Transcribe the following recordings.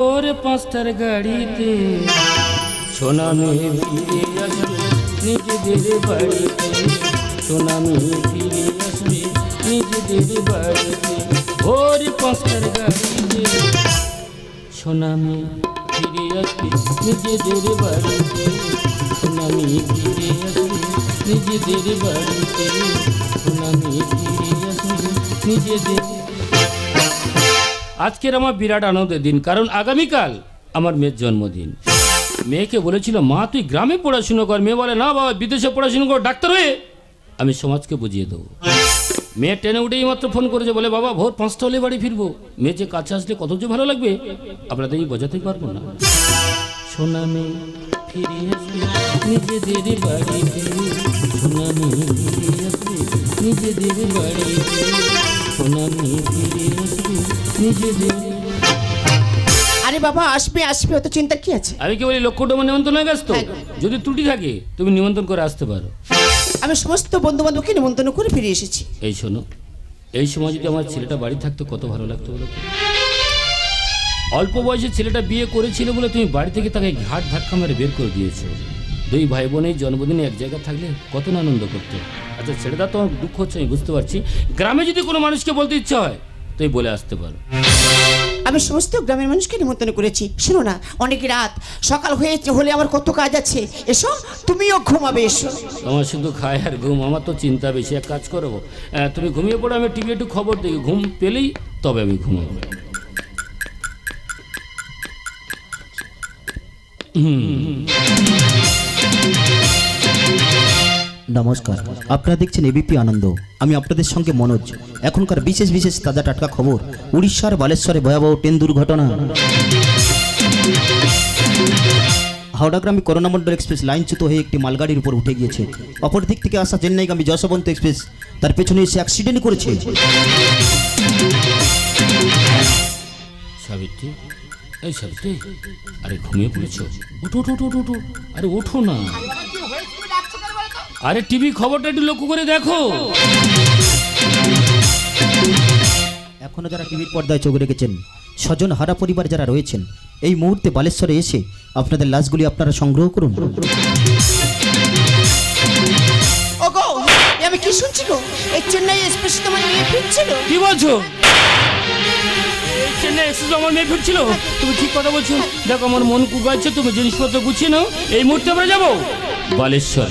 ওর পাঁচটার গাড়িতে। সোনা মেয়ে ফিরে আসবে নিজেদের বাড়িতে। সোনা মেয়ে ফিরে আসবে নিজেদের বাড়িতে। ওর পাঁচটার গাড়িতে। সোনা মেয়ে ফিরে আসবে নিজেদের বাড়িতে। সোনা মেয়ে ফিরে আসবে নিজেদের বাড়িতে। সোনা মেয়ে ফিরে আসবে নিজেদের আজকের আমার বিরাট আনন্দের দিন, কারণ আগামীকাল আমার মেয়ের জন্মদিন। মেয়েকে বলেছিল, মা, তুই গ্রামে পড়াশুনো কর। মেয়ে বলে, না বাবা, বিদেশে পড়াশুনো কর, ডাক্তার হয়ে আমি সমাজকে বুঝিয়ে দেবো। মেয়ে ট্রেনে উঠেই মাত্র ফোন করেছে, বলে, বাবা, ভোর পাঁচটা হলে বাড়ি ফিরবো। মেয়ে যে কাছে আসলে কত যে ভালো লাগবে আপনাদের বোঝাতেই পারব না। সোনা নিজেদের বাড়িতে। নিজেদের বাড়িতে। সোনা মেয়ে ফিরে আসবে নিজেদের আরে বাবা আসবে আসবে অত চিন্তা কি আছে? আমি কি বলি লক্ষ্যটমা নিমন্ত্রণ হয়ে গেছ? তো হ্যাঁ যদি ত্রুটি থাকে তুমি নিমন্ত্রণ করে আসতে পারো। আমি সমস্ত বন্ধু বান্ধবকে নিমন্ত্রণ করে ফিরে এসেছি। এই শোনো এই সময় যদি আমার ছেলেটা বাড়ি থাকতো কত ভালো লাগতো বলো অল্প বয়সে ছেলেটা বিয়ে করেছিল বলে তুমি বাড়ি থেকে তাকে ঘাট ধাক্কা মেরে বের করে দিয়েছ। দুই ভাই বোনের জন্মদিনে এক জায়গায় থাকলে কত না আনন্দ করতো? আচ্ছা ছেলেটা তো দুঃখ হচ্ছে আমি বুঝতে পারছি। গ্রামে যদি কোনো মানুষকে বলতে ইচ্ছা হয় তুই বলে আসতে পারো। আমি সমস্ত গ্রামের মানুষকে নিমন্ত্রণ করেছি। শোনো না অনেক রাত সকাল হয়েছে হলে আমার কত কাজ আছে। এসো তুমিও ঘুমাবে এসো। আমার শুধু খায় আর ঘুম আমার তো চিন্তা বেশি। এক কাজ করব আহ, তুমি ঘুমিয়ে পড়ো আমি টিভি একটু খবর দেখি। ঘুম পেলেই তবে আমি ঘুমাবো। নমস্কার। আপনারা দেখছেন এবিপি আনন্দ। আমি আপনাদের সঙ্গে মনোজ। এখনকার বিশেষ বিশেষ তাজা টাটকা খবর উড়িষ্যার বালেশ্বরে ভয়াবহ ট্রেন দুর্ঘটনা। হাওড়াগ্রামে করোনামণ্ডল এক্সপ্রেস লাইনচ্যুত হয়ে একটি মালগাড়ির উপর উঠে গিয়েছে। অপর দিক থেকে আসা চেন্নাইগামী যশবন্ত এক্সপ্রেস তার পেছনে এসে অ্যাক্সিডেন্ট করেছে। সাবিত্রী এই সাবিত্রী আরে ঘুমিয়ে পড়েছো? উঠো উঠো উঠো, উঠো আরে ওঠো না। আরে টিভি খবরটা একটু লক্ষ্য করে দেখো। এখনও যারা টিভির পর্দায় চোখ রেখেছেন স্বজন হারা পরিবার যারা রয়েছেন এই মুহূর্তে বালেশ্বরে এসে আপনাদের লাশগুলি আপনারা সংগ্রহ করুন। ওগো এ আমি কি শুনছি গো? এই চেন্নাই এক্সপ্রেস তোমার নিয়ে ফিরছিল। কি বলছো? এই চেন্নাই এক্সপ্রেস আমার মেয়ে ফিরছিল? তুমি ঠিক কথা বলছো। দেখো আমার মন কুকাচ্ছে তুমি জিনিসপত্র গুছিয়ে নাও। এই মুহূর্তে আমরা যাব। বালেশ্বর।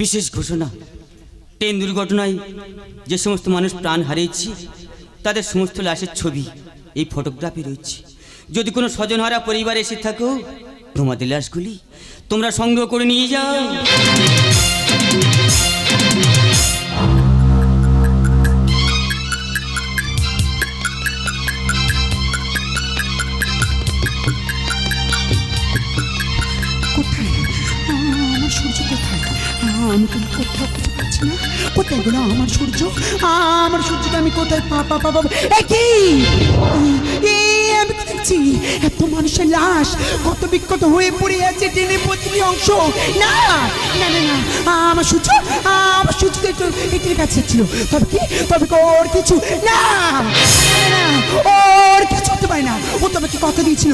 বিশেষ ঘোষণা, ট্রেন দুর্ঘটনায় যে সমস্ত মানুষ প্রাণ হারিয়েছে, তাদের সমস্ত লাশের ছবি এই ফটোগ্রাফি রয়েছে। যদি কোনো স্বজনহারা পরিবার এসে থাকো, তোমাদের লাশগুলি তোমরা সংগ্রহ করে নিয়ে যাও। সূর্য? আমার সূর্যকে আমি কোথায় পা পা পা কি? আমি দেখছি এত মানুষের লাশ, কত বিক্ষত হয়ে পড়ে আছে ট্রেনের প্রতিটি অংশ। না না না না, আমার সূর্য আমার সূর্য একটু কাছে ছিল। তবে কি? তবে ওর কিছু? না ওর কিছু হতে পারে না। ও তবে কি কথা দিয়েছিল?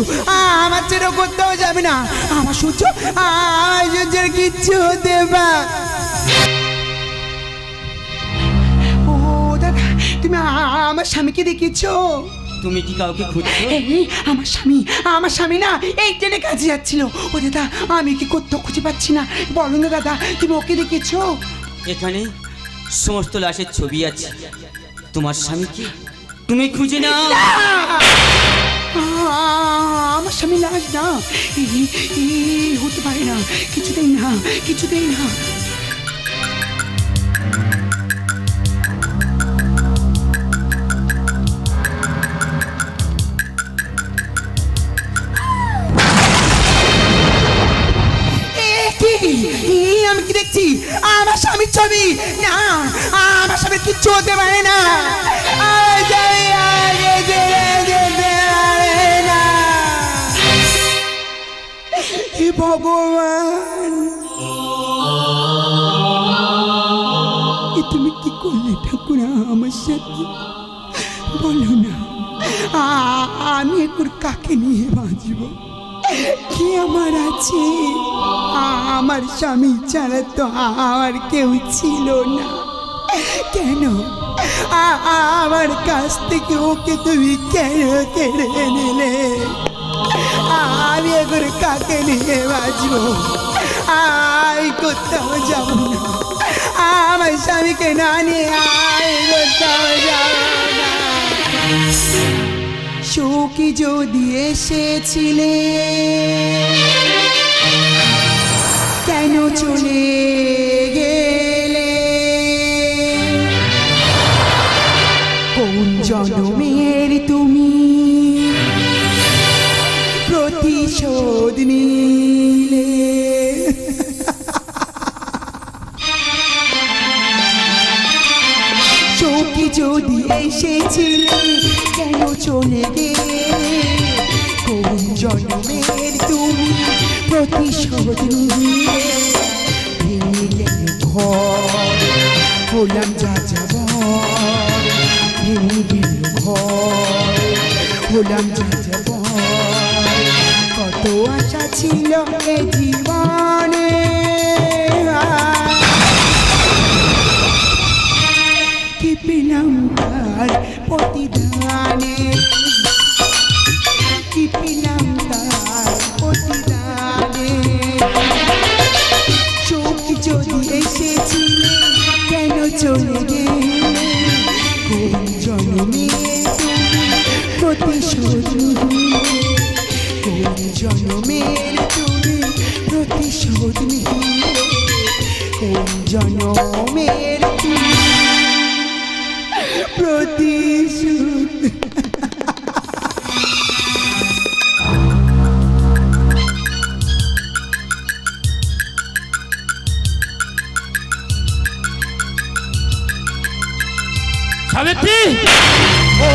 আমার ছেড়ে করতেও যাবে না। আমার সূর্য, আমার সূর্যের কিচ্ছু হতে পা তুমি আমার স্বামীকে দেখিয়েছো? তুমি কি কাউকে খুঁজছো? আমার স্বামী আমার স্বামী না এই ট্রেনে কাজে যাচ্ছিল। ও দাদা আমি কি কোথাও খুঁজে পাচ্ছি না। বলো না দাদা তুমি ওকে দেখিয়েছো? এখানে সমস্ত লাশের ছবি আছে। তোমার স্বামীকে তুমি খুঁজে নাও। আমার স্বামী লাশ না। হতে পারে না। কিছুতেই না কিছুতেই না। দেখছি, আমার স্বামীর ছবি। না, আমার স্বামীর কিচ্ছু হতে পারে না। স্বামী ভগবান। তুমি কি করলে ঠাকুর আমার সাথে? বলো না। আমি এখন কাকে নিয়ে বাঁচব? কি আমার আছে? আমার স্বামী ছাড়া তো আমার কেউ ছিল না। কেন? আমার কাছ থেকে ওকে তুমি কেন কেড়ে নিলে? আমি এখন কাকে নিয়ে বাঁচবো? আমি কোথাও যাব না। আমার স্বামীকে না নিয়ে শোকি যদি এসেছিলে। কেন চলে গেলে? কোন জন্মের এসেছিলে, কেন চলে গেলে? কোন জন্মের তুমি প্রতিশোধ ভেঙে গেল ঘর হলাম যা যাব ভেঙে ঘর হলাম যা যাব কত আশা ছিল এ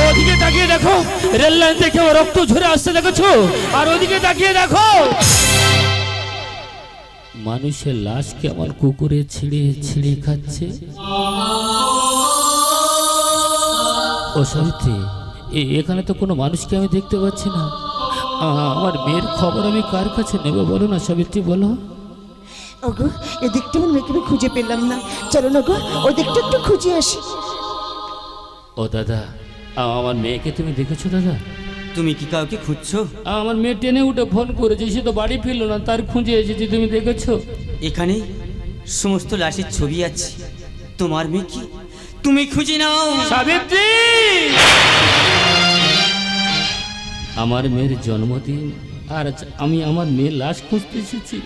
ওদিকে তাকিয়ে দেখো, রেল লাইন থেকে রক্ত ঝরে আসছে, দেখেছ? আর ওদিকে তাকিয়ে দেখো। মানুষের লাশকে আমার কুকুরে ছিঁড়ে ছিঁড়ে খাচ্ছে? ও সাবিত্রী এখানে তো কোনো মানুষকে আমি দেখতে পাচ্ছি না। আমার মেয়ের খবর আমি কার কাছে নেবে বলো না সাবিত্রী, বলো। ওগো, এদিকটা মেয়েকে খুঁজে পেলাম না। চলো না গো, ওদিকটা একটু খুঁজে আসি। ও দাদা আমার মেয়েকে তুমি দেখেছ দাদা? তুমি কি কাউকে খুঁজছো? আমার মেয়ে টেনে উঠে ফোন করেছে সে তো বাড়ি ফিরলো না তার খুঁজে এসেছি তুমি দেখেছ? এখানে সমস্ত লাশের ছবি আছে। তোমার মেয়ে কি? তুমি খুঁজে নাও। সাবিত্রী! আমার মেয়ের জন্মদিন আর আমি আমার মেয়ের লাশ খুঁজতে এসেছি।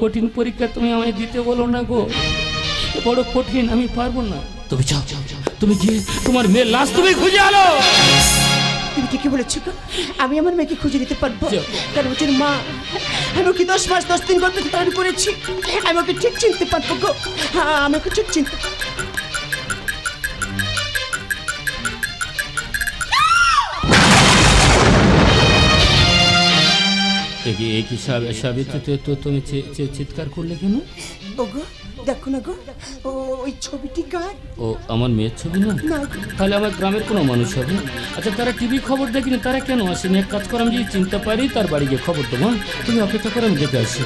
কঠিন পরীক্ষা তুমি আমায় দিতে বলো না গো। বড় কঠিন আমি পারব না। তুমি যাও। যাও যাও। তুমি গিয়ে তোমার মেয়ের লাশ তুমি খুঁজে আলো তুমি ঠিকই বলেছ গো। আমি আমার মেয়েকে খুঁজে নিতে পারব। কারণ হচ্ছে মা। আমি ওকে দশ মাস দশ দিন গর্ভে ধারণ করেছি। আমি ওকে ঠিক চিনতে পারব গো। হ্যাঁ আমি ওকে ঠিক চিনতে একি একি সাব- সাবিত্রী তো- তো তুমি চিৎকার করলে কেন? ওগো দেখো না গো ও ওই ছবিটি গায় ও আমার মেয়ের ছবি না? তাহলে আমার গ্রামের কোনো মানুষ হবে? আচ্ছা তারা টিভি খবর দেখেনি তারা কেন আসেনি এক কাজ করে আমি যদি চিনতে পারি তার বাড়ি গিয়ে খবর দেবো হ্যাঁ? তুমি অপেক্ষা করে আমি দেখে আসি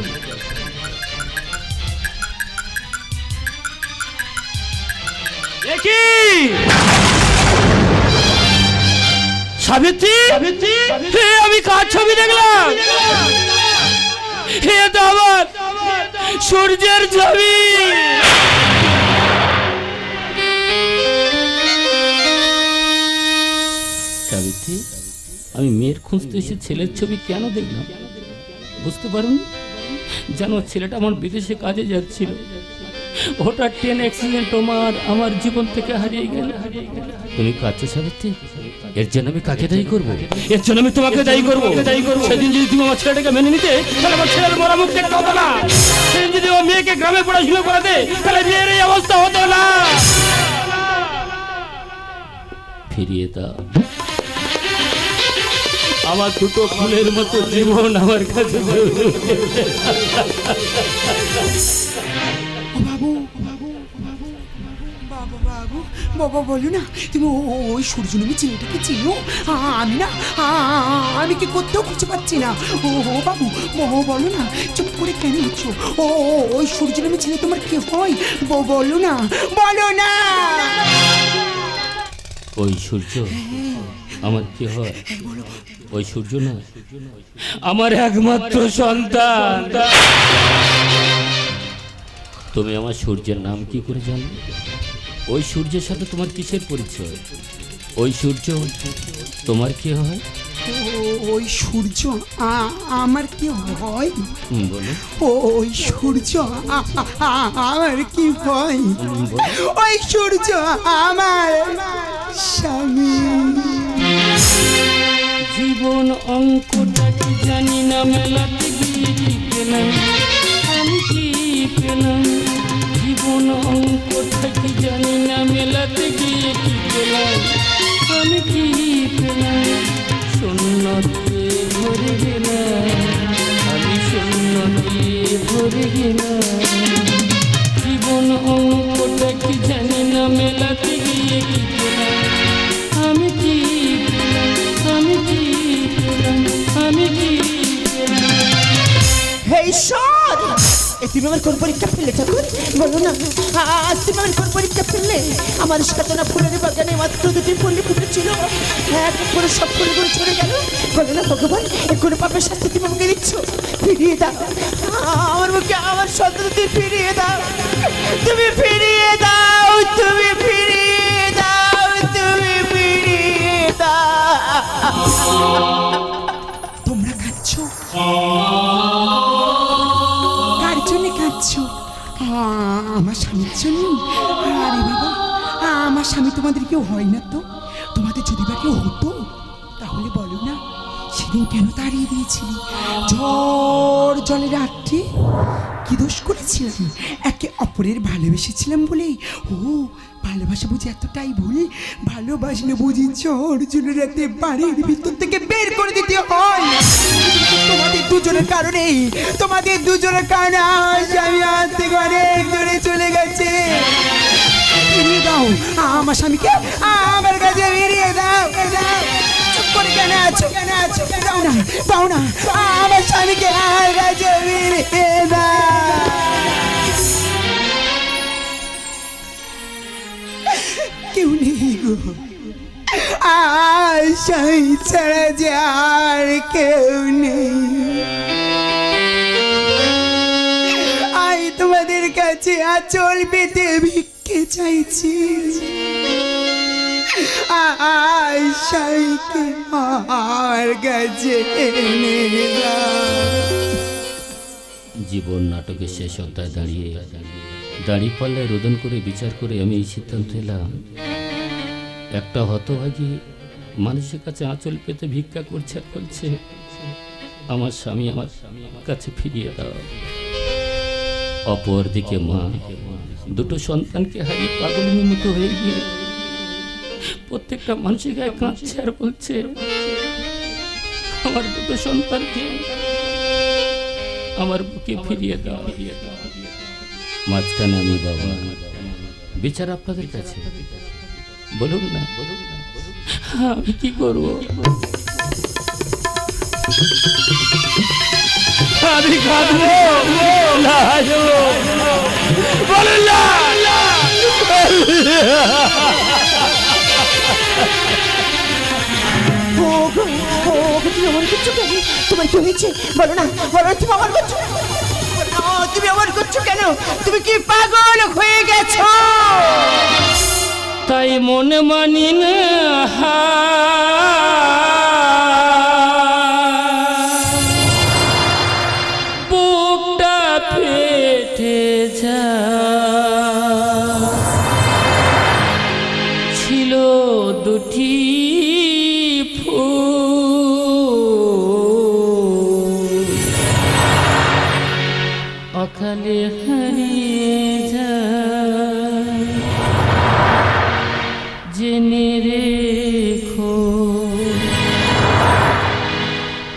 সাবিত্রী? হে আমি কার ছবি দেখলাম? হে তো আমার সূর্যের ছবি। আমি মেয়ের খুঁজতে এসে ছেলের ছবি কেন দেখলাম? বুঝতে পারুন? জানো ছেলেটা আমার বিদেশে কাজে যাচ্ছিল। হঠাৎ ট্রেন অ্যাক্সিডেন্ট আমার আমার জীবন থেকে হারিয়ে গেল। তুমি কাঁদছো সাবিত্রী? এর জন্য আমি কাকে দায়ী করব? এর জন্য আমি তোমাকে দায়ী করব। দায়ী করব সেদিন যদি তুমি আমার ছেলেটাকে মেনে নিতে তাহলে আমার ছেলের মরা মুখ দেখতে হতো না। সেদিন যদি ও মেয়েকে গ্রামে পড়াশুনো করাতে তাহলে মেয়ের এই অবস্থা হতো না। ফিরিয়ে দাও। আমার দুটো ফুলের মতো জীবন আমার কাছে। বাবু বাবা, বাবু বলো না, তুমি ওই সূর্যনবী ছেলেটাকে চিনো? আমি না আমি কি করতেও খুঁজে পাচ্ছি না। ও বাবু বলো না, চুপ করে কেন আছো? ও ওই সূর্যনবী ছেলে তোমার কি হয়? বলো না বলো না! ওই সূর্য, আমার কি হয়? ওই সূর্য না? আমার একমাত্র সন্তান। তুমি আমার সূর্যের নাম কি করে জানলে? ওই সূর্যের সাথে তোমার কিসের পরিচয়? ওই সূর্য তোমার কি হয়? ও- ওই সূর্য আ- আমার কি হয়? হুম, বলো। ওই সূর্য আমার কি হয়? ওই সূর্য আমার স্বামী। জীবন অঙ্কটা কি জানি না মেলাতে গিয়ে কি পেলাম? আমি কি পেলাম? জীবন অঙ্কটা কি জানি শূন্য দিয়ে ভরে গেলাম আমি শূন্য দিয়ে ভরে গেলাম জীবন অঙ্কটা কি জানি না মেলাতে গিয়ে কি আমি কি আমি কি আমি কি ঈশ্বর এ তুমি আমার কোন পরীক্ষা ফেললে ঠাকুর বলো না আজ তুমি আমার কোন পরীক্ষা ফেললে আমার সাতনা ফুলের বাগানে মাত্র দুটি ফুল ফুটেছিল এক করে সব ফুলগুলো ছড়ে গেল বলো না ভগবান এ কোন পাপের শাস্তি তুমি আমাকে দিচ্ছ ফিরিয়ে দাও আমার মুখে আমার সন্তানটি ফিরিয়ে দাও তুমি ফিরিয়ে দাও তুমি ফিরিয়ে দাও তুমি ফিরিয়ে দাও আমার স্বামীর জন্য আরে বাবা, আমার স্বামী তোমাদের কেউ হয় না তো? তোমাদের যদি বা কেউ হতো, তাহলে বলো না, সেদিন কেন তাড়িয়ে দিয়েছিলি? ঝড় জলের রাত্রি? কি দোষ করেছিলাম? একে অপরের ভালোবেসেছিলাম বলেই? ও ভালোবাসা বুঝি এতটাই ভুল? ভালোবাসলে বুঝি জলের রাতে বাড়ির ভিতর থেকে বের করে দিতে হয়। তোমাদের দুজনের কারণে, তোমাদের দুজনের কারণে আমি আজ থেকে অনেক চলে গেছে। ফিরিয়ে দাও, আমার স্বামীকে আমার কাছে ফিরিয়ে দাও। দাও চুপ করে কেন আছো? কেন আছো? দাও না দাও না, আমার স্বামীকে আমার কাছে কেউ নেই। আমি তোমাদের কাছে আচল পেতে ভিক্ষে চাইছি। জীবন নাটকের শেষ অধ্যায় দাঁড়িয়ে। দাঁড়িয়ে পাল্লায় রোদন করে বিচার করে আমি এই সিদ্ধান্ত এলাম। একটা হতভাগী মানুষের কাছে আঁচল পেতে ভিক্ষা করছে, বলছে, আমার স্বামী আমার কাছে ফিরিয়ে দাও। অপর দিকে মা দুটো সন্তানকে হারিয়ে পাগলের মতো হয়ে গিয়ে প্রত্যেকটা মানুষের গায়ে কাঁদছে আর বলছে, আমার দুটো সন্তানকে আমার বুকে ফিরিয়ে দাও। মাঝখানে আমি বাবা, বিচার আপনাদের কাছে। বলুন না বলুন না। কি করব আমি কাঁদবো না বলুন না ও গো, ও গো, তুমি আমার করছ কেন তোমার কি হয়েছে বলো না বলো না, তুমি আমার করছ কেন? বলো না, তুমি আমার করছ কেন তুমি কি পাগল হয়ে গেছো তাই মন মানি না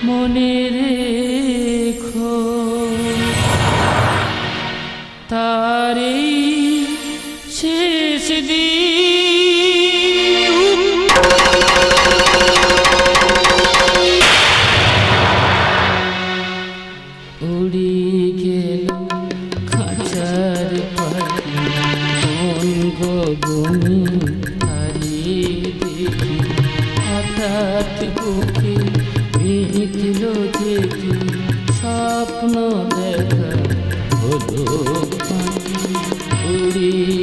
মনে রেখো। তা দেখা হলো। উড়িয়ে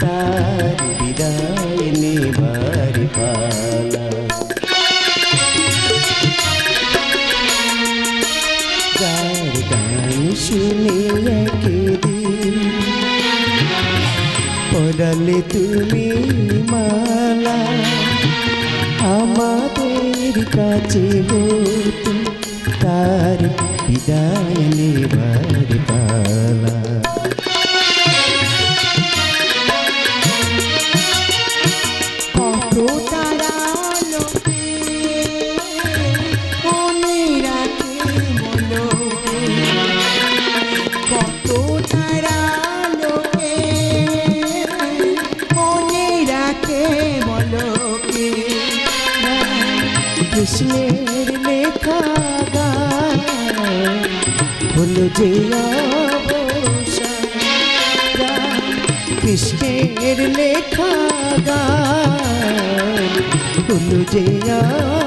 তার বিদায় নেবার পালা। যার গান শুনে একদিন পড়ালে তুমি মালা। আমাদের কাছে হতো তার বিদায়। যে